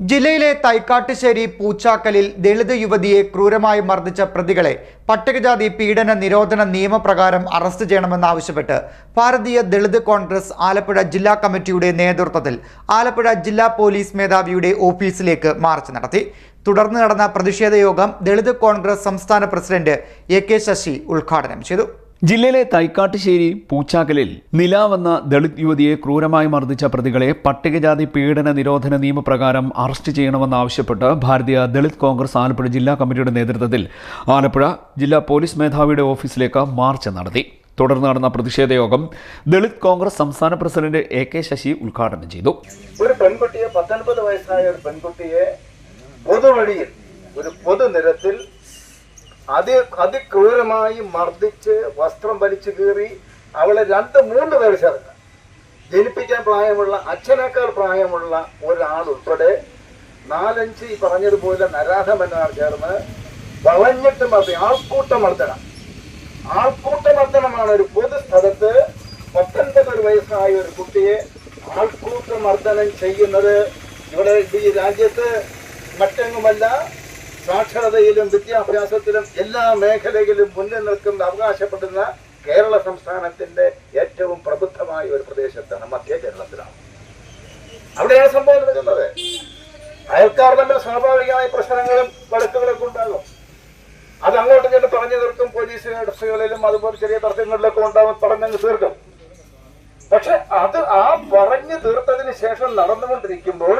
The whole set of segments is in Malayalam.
ജില്ലയിലെ തൈക്കാട്ടുശ്ശേരി പൂച്ചാക്കലിൽ ദളിത് യുവതിയെ ക്രൂരമായി മർദ്ദിച്ച പ്രതികളെ പട്ടികജാതി പീഡന നിരോധന നിയമപ്രകാരം അറസ്റ്റ് ചെയ്യണമെന്നാവശ്യപ്പെട്ട് ഭാരതീയ ദളിത് കോൺഗ്രസ് ആലപ്പുഴ ജില്ലാ കമ്മിറ്റിയുടെ നേതൃത്വത്തിൽ ആലപ്പുഴ ജില്ലാ പോലീസ് മേധാവിയുടെ ഓഫീസിലേക്ക് മാർച്ച് നടത്തി. തുടർന്ന് നടന്ന പ്രതിഷേധ യോഗം ദളിത് കോൺഗ്രസ് സംസ്ഥാന പ്രസിഡന്റ് എ കെ ശശി ഉദ്ഘാടനം ചെയ്തു. ജില്ലയിലെ തൈക്കാട്ടുശ്ശേരി പൂച്ചാക്കലിൽ നിലാവെന്ന ദളിത് യുവതിയെ ക്രൂരമായി മർദ്ദിച്ച പ്രതികളെ പട്ടികജാതി പീഡന നിരോധന നിയമപ്രകാരം അറസ്റ്റ് ചെയ്യണമെന്നാവശ്യപ്പെട്ട് ഭാരതീയ ദളിത് കോൺഗ്രസ് ആലപ്പുഴ ജില്ലാ കമ്മിറ്റിയുടെ നേതൃത്വത്തിൽ ആലപ്പുഴ ജില്ലാ പോലീസ് മേധാവിയുടെ ഓഫീസിലേക്ക് മാർച്ച് നടത്തി. തുടർന്ന് നടന്ന പ്രതിഷേധ യോഗം ദളിത് കോൺഗ്രസ് സംസ്ഥാന പ്രസിഡന്റ് എ കെ ശശി ഉദ്ഘാടനം ചെയ്തു. ഒരു പെൺകുട്ടിയെ പത്തൊൻപത് വയസ്സായ ഒരു പെൺകുട്ടിയെ പൊതുവഴിയിൽ ഒരു പൊതുനിരത്തിൽ അതി അതിക്രൂരമായി മർദ്ദിച്ച് വസ്ത്രം വലിച്ചു കീറി അവളെ രണ്ട് മൂന്ന് പേർ ചേർന്ന് ജനിപ്പിക്കാൻ പ്രായമുള്ള അച്ഛനേക്കാൾ പ്രായമുള്ള ഒരാൾ ഉൾപ്പെടെ നാലഞ്ച് ഈ പറഞ്ഞതുപോലെ നരാധമന്മാർ ചേർന്ന് വളഞ്ഞിട്ട് മർദ്ദി ആൾക്കൂട്ട മർദ്ദനം ആൾക്കൂട്ട മർദ്ദനമാണ് ഒരു പൊതുസ്ഥലത്ത് പത്തൊൻപത് വയസ്സായ ഒരു കുട്ടിയെ ആൾക്കൂട്ട മർദ്ദനം ചെയ്യുന്നത് ഇവിടെ ഈ രാജ്യത്ത് മറ്റെങ്ങുമല്ല സാക്ഷരതയിലും വിദ്യാഭ്യാസത്തിലും എല്ലാ മേഖലയിലും മുന്നിൽ നിൽക്കുന്ന അവകാശപ്പെടുന്ന കേരള സംസ്ഥാനത്തിന്റെ ഏറ്റവും പ്രബുദ്ധമായ ഒരു പ്രദേശത്താണ് മധ്യ കേരളത്തിലാണ്. അവിടെയാണ് സംഭവം നടക്കുന്നത്? അയൽക്കാർ തമ്മിൽ സ്വാഭാവികമായ പ്രശ്നങ്ങളും വഴക്കുകളൊക്കെ ഉണ്ടാകും. അത് അങ്ങോട്ട് ചെന്ന് പറഞ്ഞു തീർക്കും പോലീസ് ഇടസുകളിലും അതുപോലെ ചെറിയ തർക്കങ്ങളിലൊക്കെ ഉണ്ടാകും പറഞ്ഞങ്ങ് തീർക്കും. പക്ഷെ അത് ആ പറഞ്ഞു തീർത്തതിന് ശേഷം നടന്നുകൊണ്ടിരിക്കുമ്പോൾ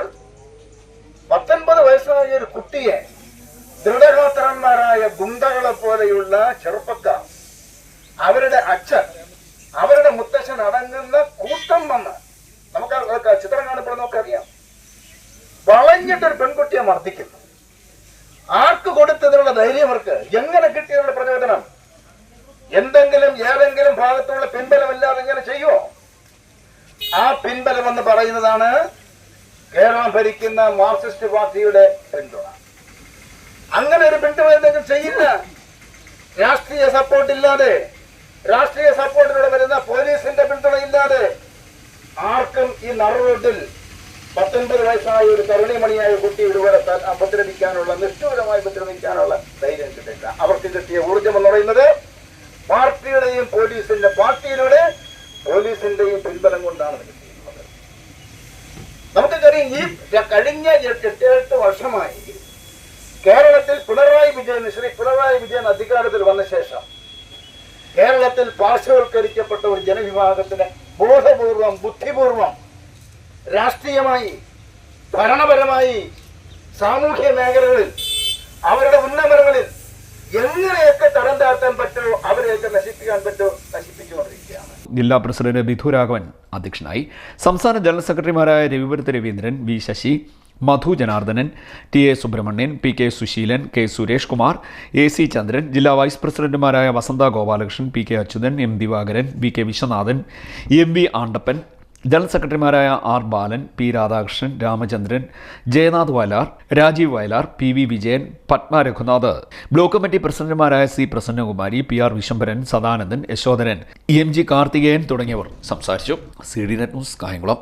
പത്തൊൻപത് വയസ്സായ ഒരു കുട്ടിയെ ദൃഢഗോത്രന്മാരായ ഗുണ്ടകളെ പോലെയുള്ള ചെറുപ്പക്കാർ. അവരുടെ അച്ഛൻ അവരുടെ മുത്തച്ഛൻ അടങ്ങുന്ന കൂട്ടം വന്ന് നമുക്ക് ചിത്രം കാണുമ്പോൾ നമുക്കറിയാം. വളഞ്ഞിട്ടൊരു പെൺകുട്ടിയെ മർദ്ദിക്കുന്നു. ആർക്ക് കൊടുത്തതിനുള്ള ധൈര്യം അവർക്ക്? എങ്ങനെ കിട്ടിയതിനുള്ള പ്രചോദനം? എന്തെങ്കിലും ഏതെങ്കിലും ഭാഗത്തുള്ള പിൻബലമില്ലാതെ ഇങ്ങനെ ചെയ്യുമോ ആ പിൻബലം എന്ന് പറയുന്നതാണ് കേരളം ഭരിക്കുന്ന മാർക്സിസ്റ്റ് പാർട്ടിയുടെ പിന്തുണ. അങ്ങനെ ഒരു എന്തെങ്കിലും ചെയ്യില്ല. രാഷ്ട്രീയ സപ്പോർട്ട് ഇല്ലാതെ രാഷ്ട്രീയ സപ്പോർട്ടിലൂടെ വരുന്ന പോലീസിന്റെ പിന്തുണ ഇല്ലാതെ ആർക്കും ഈ നറുറോട്ടിൽ പത്തൊൻപത് വയസ്സായ ഒരു തരുണിമണിയായ കുട്ടി ഇതുപോലെ ഉപദ്രവിക്കാനുള്ള നിഷ്ഠൂരമായി ഉപദ്രവിക്കാനുള്ള ധൈര്യം കിട്ടില്ല അവർക്ക് കിട്ടിയ ഊർജം എന്ന് പറയുന്നത് പാർട്ടിയുടെയും പോലീസിന്റെ പാർട്ടിയിലൂടെ പോലീസിന്റെയും പിൻബലം കൊണ്ടാണ് ചെയ്യുന്നത് നമുക്കറിയാം ഈ കഴിഞ്ഞ എട്ട് എട്ട് വർഷമായി കേരളത്തിൽ പിണറായി വിജയൻ ശ്രീ പിണറായി വിജയൻ അധികാരത്തിൽ വന്ന ശേഷം കേരളത്തിൽ പാർശ്വവൽക്കരിക്കപ്പെട്ട ഒരു ജനവിഭാഗത്തിന് ബോധപൂർവം ബുദ്ധിപൂർവം രാഷ്ട്രീയമായി ഭരണപരമായി സാമൂഹ്യ മേഖലകളിൽ അവരുടെ ഉന്നമനങ്ങളിൽ എങ്ങനെയൊക്കെ തരം താഴ്ത്താൻ പറ്റുമോ അവരെയൊക്കെ നശിപ്പിക്കാൻ പറ്റുമോ നശിപ്പിച്ചുകൊണ്ടിരിക്കുകയാണ്. ജില്ലാ പ്രസിഡന്റ് ബിധു രാഘവൻ അധ്യക്ഷനായി. സംസ്ഥാന ജനറൽ സെക്രട്ടറിമാരായ Ravipurath Raveendran V Sasi Madhu Janardhanan T A Subrahmanian P K Suseelan K Suresh Kumar A C Chandran ജില്ലാ വൈസ് പ്രസിഡന്റുമാരായ Vasantha Gopalakrishnan P K Achuthan M Divakaran V K Viswanathan M V Andappan general സെക്രട്ടറിമാരായ R Balan P Radhakrishnan Ramachandran Jayanath Vayalar Rajeev Vayalar P V Vijayan Padma Raghunath. Block committee പ്രസിഡന്റുമാരായ C Prasannakumari P R Vishambharan Sadanandan Yashodharan M G Karthikeyan തുടങ്ങിയവർ സംസാരിച്ചു. C D net news Kayamkulam.